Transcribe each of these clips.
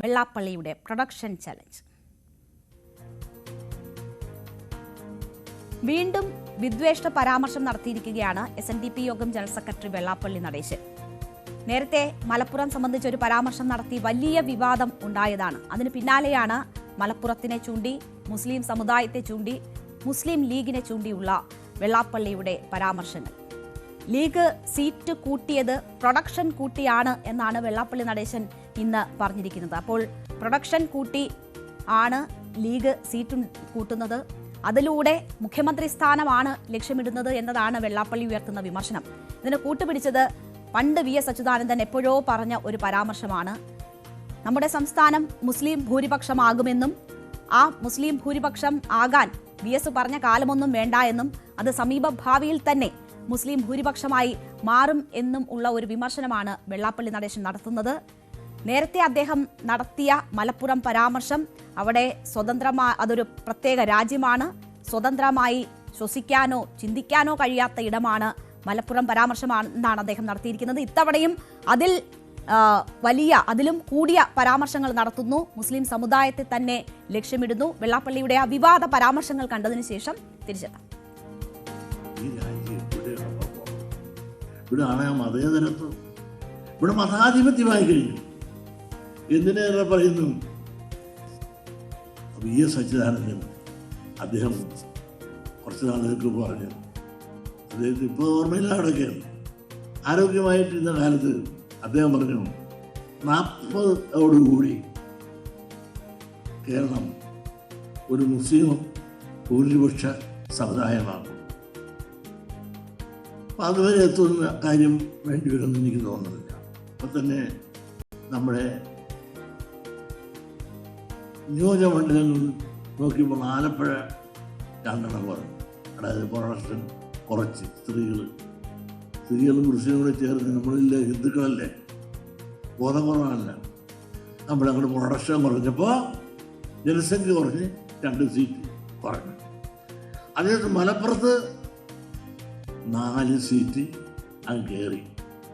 വെള്ളാപ്പള്ളിയുടെ production challenge. വീണ്ടും വിദ്വേഷ പരാമർശം നടത്തിയിരിക്കുകയാണ് എസ് എൻ ഡി പി യോഗം ജനറൽ സെക്രട്ടറി വെള്ളാപ്പള്ളി നടേശൻ. നേരത്തെ മലപ്പുറം സംബന്ധിച്ച് ഒരു പരാമർശം നടത്തി വലിയ വിവാദം ഉണ്ടായതാണ്. അതിന് പിന്നാലെയാണ് മലപ്പുറത്തിനെ ചൂണ്ടി മുസ്ലിം സമുദായത്തെ ചൂണ്ടി മുസ്ലിം ലീഗിനെ ചൂണ്ടിയുള്ള വെള്ളാപ്പള്ളിയുടെ പരാമർശങ്ങൾ. ലീഗ് സീറ്റ് കൂട്ടിയത് പ്രൊഡക്ഷൻ കൂട്ടിയാണ് എന്നാണ് വെള്ളാപ്പള്ളി നടേശൻ ഇന്ന് പറഞ്ഞിരിക്കുന്നത്. അപ്പോൾ പ്രൊഡക്ഷൻ കൂട്ടി ആണ് ലീഗ് സീറ്റ് കൂട്ടുന്നത്. അതിലൂടെ മുഖ്യമന്ത്രി സ്ഥാനമാണ് ലക്ഷ്യമിടുന്നത് എന്നതാണ് വെള്ളാപ്പള്ളി ഉയർത്തുന്ന വിമർശനം. ഇതിന് കൂട്ടുപിടിച്ചത് പണ്ട് വി എസ് അച്യുതാനന്ദൻ എപ്പോഴോ പറഞ്ഞ ഒരു പരാമർശമാണ്. നമ്മുടെ സംസ്ഥാനം മുസ്ലിം ഭൂരിപക്ഷമാകുമെന്നും ആ മുസ്ലിം ഭൂരിപക്ഷം ആകാൻ വി എസ് പറഞ്ഞ കാലമൊന്നും വേണ്ട എന്നും അത് സമീപ ഭാവിയിൽ തന്നെ മുസ്ലിം ഭൂരിപക്ഷമായി മാറും എന്നും ഉള്ള ഒരു വിമർശനമാണ് വെള്ളാപ്പള്ളി നടേശൻ നടത്തുന്നത്. നേരത്തെ അദ്ദേഹം നടത്തിയ മലപ്പുറം പരാമർശം അവിടെ സ്വതന്ത്രമായ അതൊരു പ്രത്യേക രാജ്യമാണ്. സ്വതന്ത്രമായി ശ്വസിക്കാനോ ചിന്തിക്കാനോ കഴിയാത്ത ഇടമാണ് മലപ്പുറം പരാമർശമാണെന്നാണ് അദ്ദേഹം നടത്തിയിരിക്കുന്നത്. ഇത്തവണയും അതിൽ വലിയ അതിലും കൂടിയ പരാമർശങ്ങൾ നടത്തുന്നു. മുസ്ലിം സമുദായത്തെ തന്നെ ലക്ഷ്യമിടുന്നു. വെള്ളാപ്പള്ളിയുടെ ആ വിവാദ പരാമർശങ്ങൾ കണ്ടതിന് ശേഷം തിരിച്ചെത്താം. ഇവിടെ ഇവിടെയാണ് മതേതരത്വം. ഇവിടെ മതാധിപത്യമായി കഴിഞ്ഞു. എന്തിനേറെ പറയുന്നു? വി എസ് അച്യുതാനന്ദൻ അദ്ദേഹം കുറച്ച് നാളുകൾക്ക് പറഞ്ഞു അദ്ദേഹത്തിന് ഇപ്പോൾ ഓർമ്മയില്ല അവിടെയൊക്കെ. ആരോഗ്യമായിട്ടിരുന്ന കാലത്ത് അദ്ദേഹം പറഞ്ഞു നാൽപ്പതോടുകൂടി കേരളം ഒരു മുസ്ലിം ഭൂരിപക്ഷ സമുദായമാണ് അപ്പം അതുവരെ എത്തുന്ന കാര്യം വേണ്ടി വരുമെന്ന് എനിക്ക് തോന്നുന്നില്ല. അപ്പം തന്നെ നമ്മുടെ നിയോജകമണ്ഡലങ്ങൾ നോക്കിയപ്പോൾ ആലപ്പുഴ രണ്ടെണ്ണം കുറഞ്ഞു അതായത് പ്രൊഡക്ഷൻ കുറച്ച് സ്ത്രീകൾ സ്ത്രീകളും പുരുഷനും കൂടെ ചേർന്ന് നമ്മളില്ല ഹിന്ദുക്കളല്ലേ? ബോധം കുറവാണല്ല. നമ്മളങ്ങോട്ട് പ്രൊഡക്ഷൻ കുറഞ്ഞപ്പോൾ ജനസംഖ്യ കുറഞ്ഞ് രണ്ട് സീറ്റ് കുറഞ്ഞു. അതേസമയം മലപ്പുറത്ത് നാല് സീറ്റ് അങ്ങ് കയറി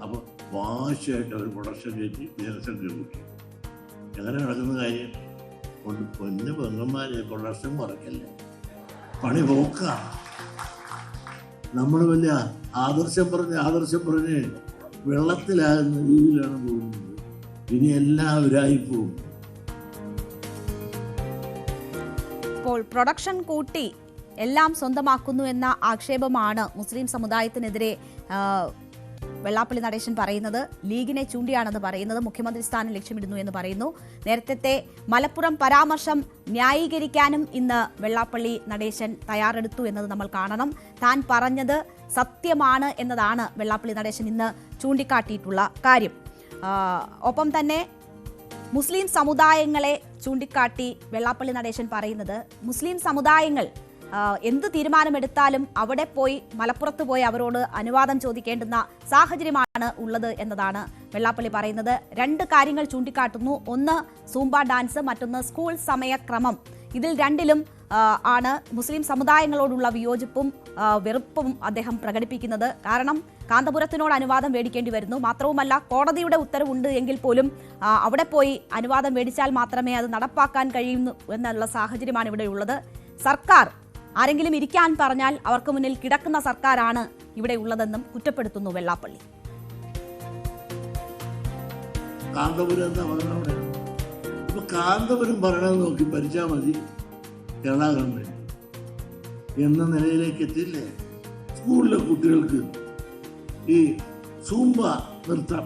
അപ്പോൾ വാശിയായിട്ട് അവർ പ്രൊഡക്ഷൻ കയറ്റി ജനസംഖ്യ കൂട്ടി. എങ്ങനെ നടക്കുന്ന കാര്യം? കൊണ്ട് പൊന്ന് പെങ്ങന്മാരെ പ്രൊഡക്ഷൻ കുറയ്ക്കല്ലേ പണി പോക്ക നമ്മൾ വലിയ ആദർശം പറഞ്ഞ് ആദർശം പറഞ്ഞ് വെള്ളത്തിലാകുന്ന രീതിയിലാണ് പോകുന്നത്. ഇനി എല്ലാവരായി പോകും. ഇപ്പോൾ പ്രൊഡക്ഷൻ കൂട്ടി എല്ലാം സ്വന്തമാക്കുന്നു എന്ന ആക്ഷേപമാണ് മുസ്ലിം സമുദായത്തിനെതിരെ വെള്ളാപ്പള്ളി നടേശൻ പറയുന്നത് ലീഗിനെ ചൂണ്ടിയാണെന്ന് പറയുന്നത് മുഖ്യമന്ത്രി സ്ഥാനം ലക്ഷ്യമിടുന്നു എന്ന് പറയുന്നു. നേരത്തെ മലപ്പുറം പരാമർശം ന്യായീകരിക്കാനും ഇന്ന് വെള്ളാപ്പള്ളി നടേശൻ തയ്യാറെടുത്തു എന്നത് നമ്മൾ കാണണം. താൻ പറഞ്ഞത് സത്യമാണ് എന്നതാണ് വെള്ളാപ്പള്ളി നടേശൻ ഇന്ന് ചൂണ്ടിക്കാട്ടിയിട്ടുള്ള കാര്യം. ഒപ്പം തന്നെ മുസ്ലിം സമുദായങ്ങളെ ചൂണ്ടിക്കാട്ടി വെള്ളാപ്പള്ളി നടേശൻ പറയുന്നത് മുസ്ലിം സമുദായങ്ങൾ എന്ത് തീരുമാനമെടുത്താലും അവിടെ പോയി മലപ്പുറത്ത് പോയി അവരോട് അനുവാദം ചോദിക്കേണ്ടുന്ന സാഹചര്യമാണ് ഉള്ളത് എന്നതാണ് വെള്ളാപ്പള്ളി പറയുന്നത്. രണ്ട് കാര്യങ്ങൾ ചൂണ്ടിക്കാട്ടുന്നു. ഒന്ന് സൂംബ ഡാൻസ് മറ്റൊന്ന് സ്കൂൾ സമയക്രമം. ഇതിൽ രണ്ടിലും ആണ് മുസ്ലിം സമുദായങ്ങളോടുള്ള വിയോജിപ്പും വെറുപ്പും അദ്ദേഹം പ്രകടിപ്പിക്കുന്നത്. കാരണം കാന്തപുരത്തിനോട് അനുവാദം മേടിക്കേണ്ടി വരുന്നു. മാത്രവുമല്ല കോടതിയുടെ ഉത്തരവുണ്ട് എങ്കിൽ പോലും അവിടെ പോയി അനുവാദം മേടിച്ചാൽ മാത്രമേ അത് നടപ്പാക്കാൻ കഴിയുന്നു എന്നുള്ള സാഹചര്യമാണ് ഇവിടെയുള്ളത് സർക്കാർ ആരെങ്കിലും ഇരിക്കാൻ പറഞ്ഞാൽ അവർക്ക് മുന്നിൽ കിടക്കുന്ന സർക്കാരാണ് ഇവിടെ ഉള്ളതെന്നും കുറ്റപ്പെടുത്തുന്നു വെള്ളാപ്പള്ളി. കാന്തപുരം ഇപ്പൊ കാന്തപുരം നോക്കി ഭരിച്ചാൽ മതി. കേരള ഗവൺമെന്റ് എന്ന നിലയിലേക്ക് എത്തിയില്ലേ? സ്കൂളിലെ കുട്ടികൾക്ക് ഈ സൂമ്പ നൃത്തം.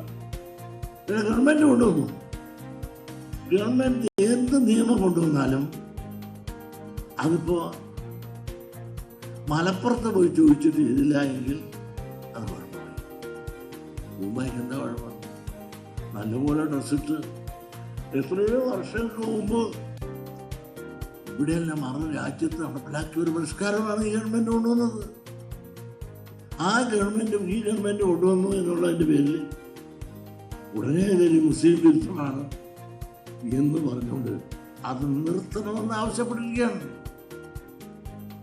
പിന്നെ ഗവൺമെന്റ് കൊണ്ടുവന്നു. ഗവൺമെന്റ് എന്ത് നിയമം കൊണ്ടുവന്നാലും അതിപ്പോ മലപ്പുറത്ത് പോയി ചോദിച്ചിട്ട് ചെയ്തില്ല എങ്കിൽ അത് കുഴപ്പമില്ല മുംബൈക്ക് എന്താ കുഴപ്പം? നല്ലപോലെ ഡ്രസ്സിട്ട് എത്രയോ വർഷങ്ങൾക്ക് മുമ്പ് ഇവിടെയെല്ലാം മറന്ന് രാജ്യത്ത് നടപ്പിലാക്കിയ ഒരു പുരസ്കാരമാണ് ഈ ഗവൺമെന്റ് കൊണ്ടുവന്നത്. ആ ഗവൺമെന്റും ഈ ഗവൺമെന്റ് കൊണ്ടുവന്നു എന്നുള്ളതിന്റെ പേരിൽ ഉടനെ ഇതൊരു മുസ്ലിം വിരുദ്ധമാണ് എന്ന് പറഞ്ഞുകൊണ്ട് അത് നിർത്തണമെന്ന് ആവശ്യപ്പെട്ടിരിക്കുകയാണ്.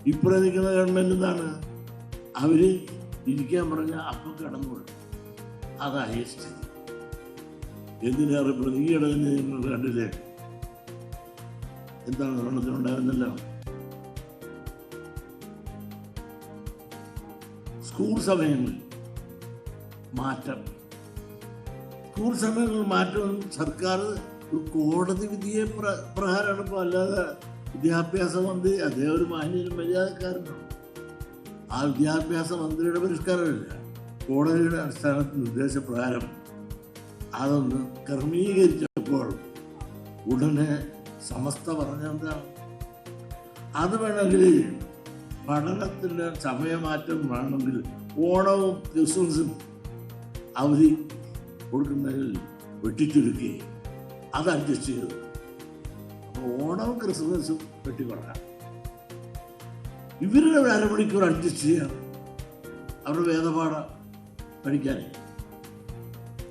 ഇപ്പുറം നിൽക്കുന്ന ഗവൺമെന്റ് എന്താണ്? അവർ ഇരിക്കാൻ പറഞ്ഞ അപ്പം കടന്നു വിടും. അതായി സ്ഥിതി എന്തിനേറെ ഈ ഇടയിൽ നിങ്ങൾ കണ്ടില്ലേ? എന്താണ് ഭരണത്തിനുണ്ടായിരുന്നല്ലോ സ്കൂൾ സമയങ്ങളിൽ മാറ്റം. സ്കൂൾ സമയങ്ങളിൽ മാറ്റം സർക്കാർ ഒരു കോടതി വിധിയെ പ്ര- പ്രകാരമാണ് ഇപ്പോൾ അല്ലാതെ വിദ്യാഭ്യാസ മന്ത്രി അദ്ദേഹം ഒരു മാന്യനും മര്യാദക്കാരനാണ് ആ വിദ്യാഭ്യാസ മന്ത്രിയുടെ പരിഷ്കാരമില്ല കോടതിയുടെ അടിസ്ഥാനത്തിൽ നിർദ്ദേശപ്രകാരം. അതൊന്ന് ക്രമീകരിച്ചപ്പോൾ ഉടനെ സമസ്ത പറഞ്ഞെന്താണ് അത് വേണമെങ്കിൽ പഠനത്തിന്റെ സമയമാറ്റം വേണമെങ്കിൽ ഓണവും ക്രിസ്മസും അവധി കൊടുക്കുന്നതിൽ വെട്ടിച്ചുരുക്കി. അത് അഡ്ജസ്റ്റ് ചെയ്തു. ഓണവും ക്രിസ്മസും വെട്ടിക്കൊള്ളാം ഇവരുടെ ഒരു അരമണിക്കൂർ അഡ്ജസ്റ്റ് ചെയ്യാം അവരുടെ വേദപാഠ പഠിക്കാനേ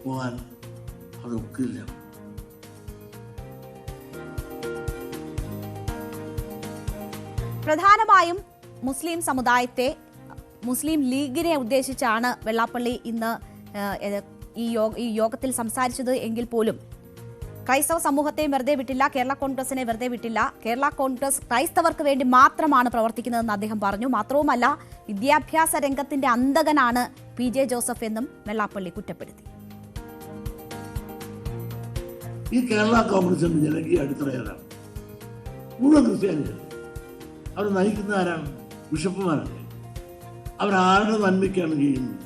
പോകാൻ അതൊക്കില്ല. പ്രധാനമായും മുസ്ലിം സമുദായത്തെ മുസ്ലിം ലീഗിനെ ഉദ്ദേശിച്ചാണ് വെള്ളാപ്പള്ളി ഇന്ന് ഈ യോഗ ഈ യോഗത്തിൽ സംസാരിച്ചത് എങ്കിൽ പോലും ക്രൈസ്തവ സമൂഹത്തെ വെറുതെ വിട്ടില്ല കേരള കോൺഗ്രസിനെ വെറുതെ വിട്ടില്ല. കേരള കോൺഗ്രസ് ക്രൈസ്തവർക്ക് വേണ്ടി മാത്രമാണ് പ്രവർത്തിക്കുന്നതെന്ന് അദ്ദേഹം പറഞ്ഞു. മാത്രവുമല്ല വിദ്യാഭ്യാസ രംഗത്തിന്റെ അന്തകനാണ് പി ജെ ജോസഫ് എന്നും വെള്ളാപ്പള്ളി കുറ്റപ്പെടുത്തി. ഈ കേരള കോൺഗ്രസിന്റെ അവർ നയിക്കുന്ന ആരാണ്? നന്മയ്ക്കാണ് ചെയ്യുന്നത്.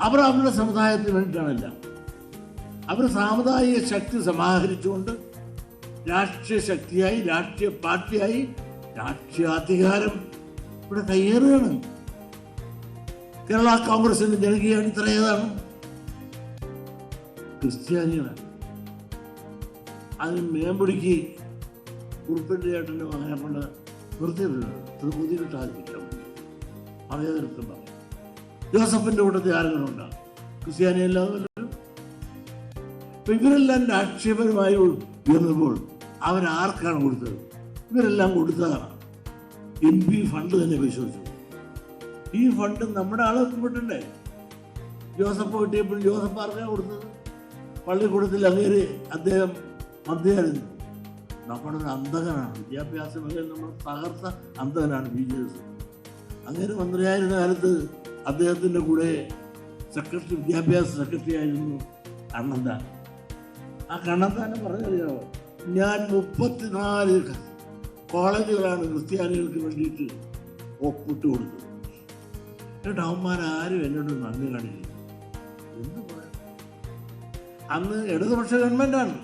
അവർ അവരുടെ സമുദായത്തിന് വേണ്ടിയിട്ടാണല്ല അവർ സാമുദായിക ശക്തി സമാഹരിച്ചുകൊണ്ട് രാഷ്ട്രീയ ശക്തിയായി രാഷ്ട്രീയ പാർട്ടിയായി രാഷ്ട്രീയാധികാരം ഇവിടെ കയ്യേറുകയാണ്. കേരള കോൺഗ്രസിന്റെ ജനകീയ അടിത്തറ ഏതാണ് ക്രിസ്ത്യാനികളാണ്. അതിന് മേമ്പൊടിക്ക് കുറുപ്പിന്റെ ചേട്ടന്റെ മകനെ കൊണ്ട് നിർത്തിയിട്ടുണ്ട് പുതിയ സാധിപ്പിക്കാൻ അതേ നിർത്തം ജോസഫിന്റെ കൂട്ടത്തിൽ ആരെങ്കിലും ഉണ്ടാകും ക്രിസ്ത്യാനി അല്ലാതെ ഇവരെല്ലാം രാഷ്ട്രീയപരമായി ഉയർന്നപ്പോൾ അവരാർക്കാണ് കൊടുത്തത്? ഇവരെല്ലാം കൊടുത്തതാണ്. എം പി ഫണ്ട് തന്നെ പരിശോധിച്ചു. ഈ ഫണ്ട് നമ്മുടെ ആളൊക്കെ വിട്ടണ്ടേ ജോസഫ് കിട്ടിയപ്പോൾ ജോസഫ് ആർക്കാണ് കൊടുത്തത്? പള്ളിക്കൂടത്തിൽ അങ്ങേര് അദ്ദേഹം മന്ത്രിയായിരുന്നു. നമ്മുടെ ഒരു അന്തകനാണ് വിദ്യാഭ്യാസ മേഖല നമ്മൾ തകർത്ത അന്തകനാണ് ബി ജെ എസ് അങ്ങേര് മന്ത്രിയായിരുന്ന കാലത്ത് അദ്ദേഹത്തിന്റെ കൂടെ സെക്രട്ടറി വിദ്യാഭ്യാസ സെക്രട്ടറി ആയിരുന്നു കണ്ണന്താൻ ആ കണ്ണന്താനം പറഞ്ഞറിയാമോ ഞാൻ മുപ്പത്തിനാല് കോളേജുകളാണ് ക്രിസ്ത്യാനികൾക്ക് വേണ്ടിയിട്ട് ഒപ്പിട്ട് കൊടുത്തത്. എന്നിട്ട് അവന്മാരാരും എന്നോട് നന്ദി കാണിക്കുന്നു എന്ത് അന്ന് ഇടതുപക്ഷ ഗവൺമെന്റാണ്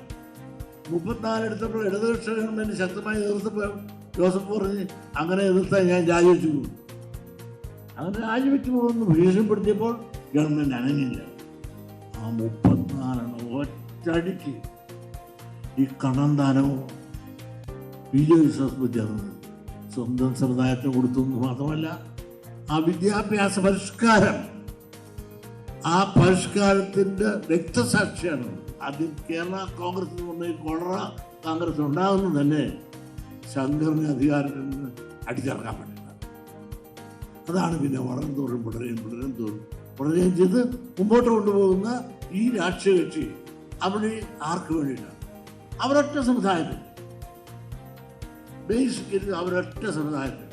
മുപ്പത്തിനാല് എടുത്തപ്പോൾ ഇടതുപക്ഷ ഗവൺമെന്റ് ശക്തമായി എതിർത്തപ്പോൾ ജോസഫ് പറഞ്ഞ് അങ്ങനെ എതിർത്താൽ ഞാൻ രാജിവെച്ചു. പോകും അങ്ങനെ രാജിവെച്ചു പോകുമെന്ന് ഭീഷണിപ്പെടുത്തിയപ്പോൾ ഗവൺമെന്റ് അനങ്ങില്ല ആ മുപ്പത്തിനാലെണ്ണം ഒറ്റടിക്ക് ഈ കണന്താനവും ജെ വിശ്വാസപതി സ്വന്തം സമുദായത്തിന് കൊടുത്തു എന്ന് മാത്രമല്ല ആ വിദ്യാഭ്യാസ പരിഷ്കാരം ആ പരിഷ്കാരത്തിന്റെ രക്തസാക്ഷിയാണ്. ആദ്യം കേരള കോൺഗ്രസ് എന്ന് കോൺഗ്രസ് ഉണ്ടാകുന്നത് തന്നെ ശങ്കറിനെ അധികാരത്തിൽ നിന്ന് അടിച്ചിറക്കാൻ വേണ്ടിയിട്ടാണ് അതാണ് പിന്നെ വളരും തോറും പിടരെയും പിടരെയും തോറും പിടരുകയും ചെയ്ത് മുമ്പോട്ട് കൊണ്ടുപോകുന്ന ഈ രാഷ്ട്രീയ കക്ഷി അവിടെ ആർക്ക് വേണ്ടിയിട്ടാണ് അവരൊറ്റ സമുദായത്തിൽ. ബേസിക്കലി അവരൊറ്റ സമുദായത്തിൽ.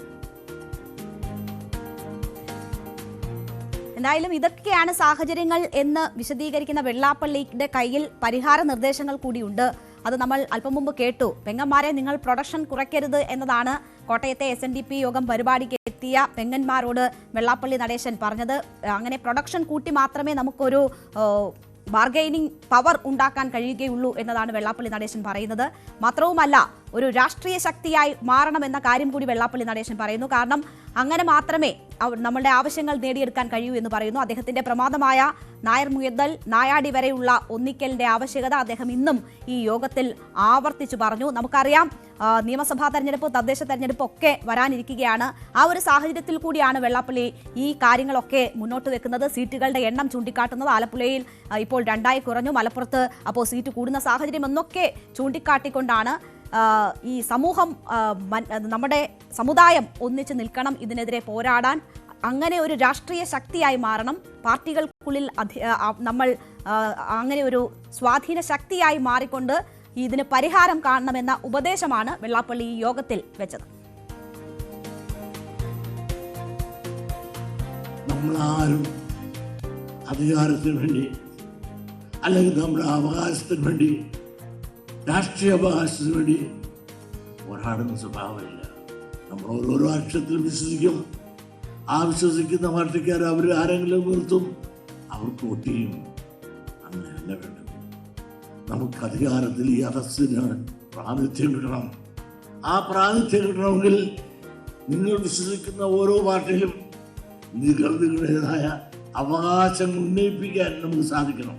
എന്തായാലും ഇതൊക്കെയാണ് സാഹചര്യങ്ങൾ എന്ന് വിശദീകരിക്കുന്ന വെള്ളാപ്പള്ളിയുടെ കയ്യിൽ പരിഹാര നിർദ്ദേശങ്ങൾ കൂടിയുണ്ട്. അത് നമ്മൾ അല്പം മുമ്പ് കേട്ടു. പെങ്ങന്മാരെ നിങ്ങൾ പ്രൊഡക്ഷൻ കുറയ്ക്കരുത് എന്നതാണ് കോട്ടയത്തെ എസ് എൻ ഡി പി യോഗം പരിപാടിക്ക് എത്തിയ പെങ്ങന്മാരോട് വെള്ളാപ്പള്ളി നടേശൻ പറഞ്ഞത്. അങ്ങനെ പ്രൊഡക്ഷൻ കൂട്ടി മാത്രമേ നമുക്കൊരു ബാർഗൈനിങ് പവർ ഉണ്ടാക്കാൻ കഴിയുകയുള്ളൂ എന്നതാണ് വെള്ളാപ്പള്ളി നടേശൻ പറയുന്നത്. മാത്രവുമല്ല ഒരു രാഷ്ട്രീയ ശക്തിയായി മാറണമെന്ന കാര്യം കൂടി വെള്ളാപ്പള്ളി നടേശൻ പറയുന്നു. കാരണം അങ്ങനെ മാത്രമേ നമ്മളുടെ ആവശ്യങ്ങൾ നേടിയെടുക്കാൻ കഴിയൂ എന്ന് പറയുന്നു. അദ്ദേഹത്തിന്റെ പ്രമാദമായ നായർ മുയൽ നായാടി വരെയുള്ള ഒന്നിക്കലിന്റെ ആവശ്യകത അദ്ദേഹം ഇന്നും ഈ യോഗത്തിൽ ആവർത്തിച്ചു പറഞ്ഞു. നമുക്കറിയാം നിയമസഭാ തെരഞ്ഞെടുപ്പ് തദ്ദേശ തെരഞ്ഞെടുപ്പ് ഒക്കെ വരാനിരിക്കുകയാണ്. ആ ഒരു സാഹചര്യത്തിൽ കൂടിയാണ് വെള്ളാപ്പള്ളി ഈ കാര്യങ്ങളൊക്കെ മുന്നോട്ട് വെക്കുന്നത്. സീറ്റുകളുടെ എണ്ണം ചൂണ്ടിക്കാട്ടുന്നത് ആലപ്പുഴയിൽ ഇപ്പോൾ രണ്ടായി കുറഞ്ഞു. മലപ്പുറത്ത് അപ്പോൾ സീറ്റ് കൂടുന്ന സാഹചര്യം എന്നൊക്കെ ചൂണ്ടിക്കാട്ടിക്കൊണ്ടാണ് ഈ സമൂഹം നമ്മുടെ സമുദായം ഒന്നിച്ച് നിൽക്കണം ഇതിനെതിരെ പോരാടാൻ. അങ്ങനെ ഒരു രാഷ്ട്രീയ ശക്തിയായി മാറണം. പാർട്ടികൾക്കുള്ളിൽ നമ്മൾ അങ്ങനെ ഒരു സ്വാധീന ശക്തിയായി മാറിക്കൊണ്ട് ഇതിന് പരിഹാരം കാണണമെന്ന ഉപദേശമാണ് വെള്ളാപ്പള്ളി യോഗത്തിൽ വെച്ചത്. നമ്മളാരും അധികാരത്തിന് വേണ്ടി അല്ലെങ്കിൽ നമ്മുടെ അവകാശത്തിന് വേണ്ടി രാഷ്ട്രീയ അവകാശത്തിന് വേണ്ടി പോരാടുന്ന സ്വഭാവമില്ല. നമ്മൾ ഓരോരോ അക്ഷരത്തിലും വിശ്വസിക്കും. ആ വിശ്വസിക്കുന്ന പാർട്ടിക്കാർ അവർ ആരെങ്കിലും നിർത്തും അവർക്ക് വോട്ട് ചെയ്യും അങ്ങനെയല്ല വേണ്ടത്. നമുക്ക് അധികാരത്തിൽ ഈ അറസ്റ്റിന് പ്രാതിനിധ്യം കിട്ടണം. ആ പ്രാതിനിധ്യം കിട്ടണമെങ്കിൽ നിങ്ങൾ വിശ്വസിക്കുന്ന ഓരോ പാർട്ടിയിലും നികൃതികളുടേതായ അവകാശങ്ങൾ ഉന്നയിപ്പിക്കാൻ നമുക്ക് സാധിക്കണം.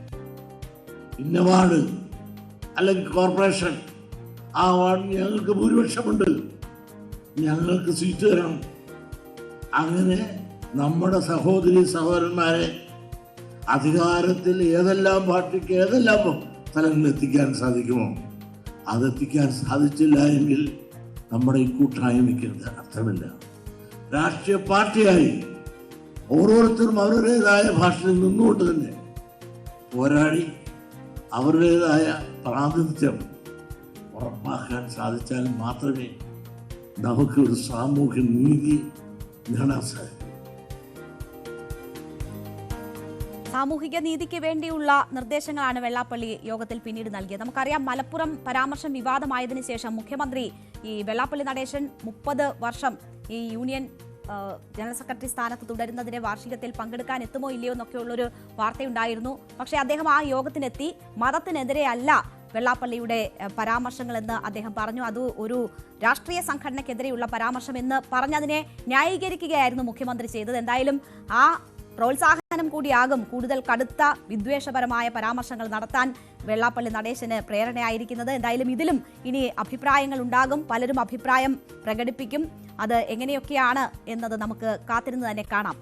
ഇന്ന വാർഡ് അല്ലെങ്കിൽ കോർപ്പറേഷൻ. ആ വാർഡ് ഞങ്ങൾക്ക് ഭൂരിപക്ഷമുണ്ട്. ഞങ്ങൾക്ക് സീറ്റ് തരണം. അങ്ങനെ നമ്മുടെ സഹോദരി സഹോദരന്മാരെ അധികാരത്തിൽ ഏതെല്ലാം പാർട്ടിക്ക് ഏതെല്ലാം സ്ഥലങ്ങളിൽ എത്തിക്കാൻ സാധിക്കുമോ അതെത്തിക്കാൻ സാധിച്ചില്ല എങ്കിൽ നമ്മുടെ ഈ കൂട്ടായ്മയ്ക്ക് അർത്ഥമില്ല. രാഷ്ട്രീയ പാർട്ടിയായി ഓരോരുത്തരും അവരുടേതായ ഭാഷയിൽ നിന്നുകൊണ്ട് തന്നെ പോരാടി അവരുടേതായ പ്രാതിനിധ്യം ഉറപ്പാക്കാൻ സാധിച്ചാൽ മാത്രമേ നമുക്ക് ഒരു സാമൂഹ്യ നീതി നേടാൻ സാധിക്കൂ. സാമൂഹിക നീതിക്ക് വേണ്ടിയുള്ള നിർദ്ദേശങ്ങളാണ് വെള്ളാപ്പള്ളി യോഗത്തിൽ പിന്നീട് നൽകിയത്. നമുക്കറിയാം മലപ്പുറം പരാമർശം വിവാദമായതിനു ശേഷം മുഖ്യമന്ത്രി ഈ വെള്ളാപ്പള്ളി നടേശൻ മുപ്പത് വർഷം ഈ യൂണിയൻ ജനറൽ സെക്രട്ടറി സ്ഥാനത്ത് തുടരുന്നതിന്റെ വാർഷികത്തിൽ പങ്കെടുക്കാൻ എത്തുമോ ഇല്ലയോ എന്നൊക്കെയുള്ളൊരു വാർത്തയുണ്ടായിരുന്നു. പക്ഷേ അദ്ദേഹം ആ യോഗത്തിനെത്തി. മതത്തിനെതിരെ അല്ല വെള്ളാപ്പള്ളിയുടെ പരാമർശങ്ങളെന്ന് അദ്ദേഹം പറഞ്ഞു. അത് ഒരു രാഷ്ട്രീയ സംഘടനയ്ക്കെതിരെയുള്ള പരാമർശമെന്ന് പറഞ്ഞതിനെ ന്യായീകരിക്കുകയായിരുന്നു മുഖ്യമന്ത്രി ചെയ്തത്. എന്തായാലും ആ പ്രോത്സാഹനം കൂടിയാകും കൂടുതൽ കടുത്ത വിദ്വേഷപരമായ പരാമർശങ്ങൾ നടത്താൻ വെള്ളാപ്പള്ളി നടേശന് പ്രേരണയായിരിക്കുന്നത്. എന്തായാലും ഇതിലും ഇനി അഭിപ്രായങ്ങൾ ഉണ്ടാകും. പലരും അഭിപ്രായം പ്രകടിപ്പിക്കും. അത് എങ്ങനെയൊക്കെയാണ് എന്നത് നമുക്ക് കാത്തിരുന്ന് തന്നെ കാണാം.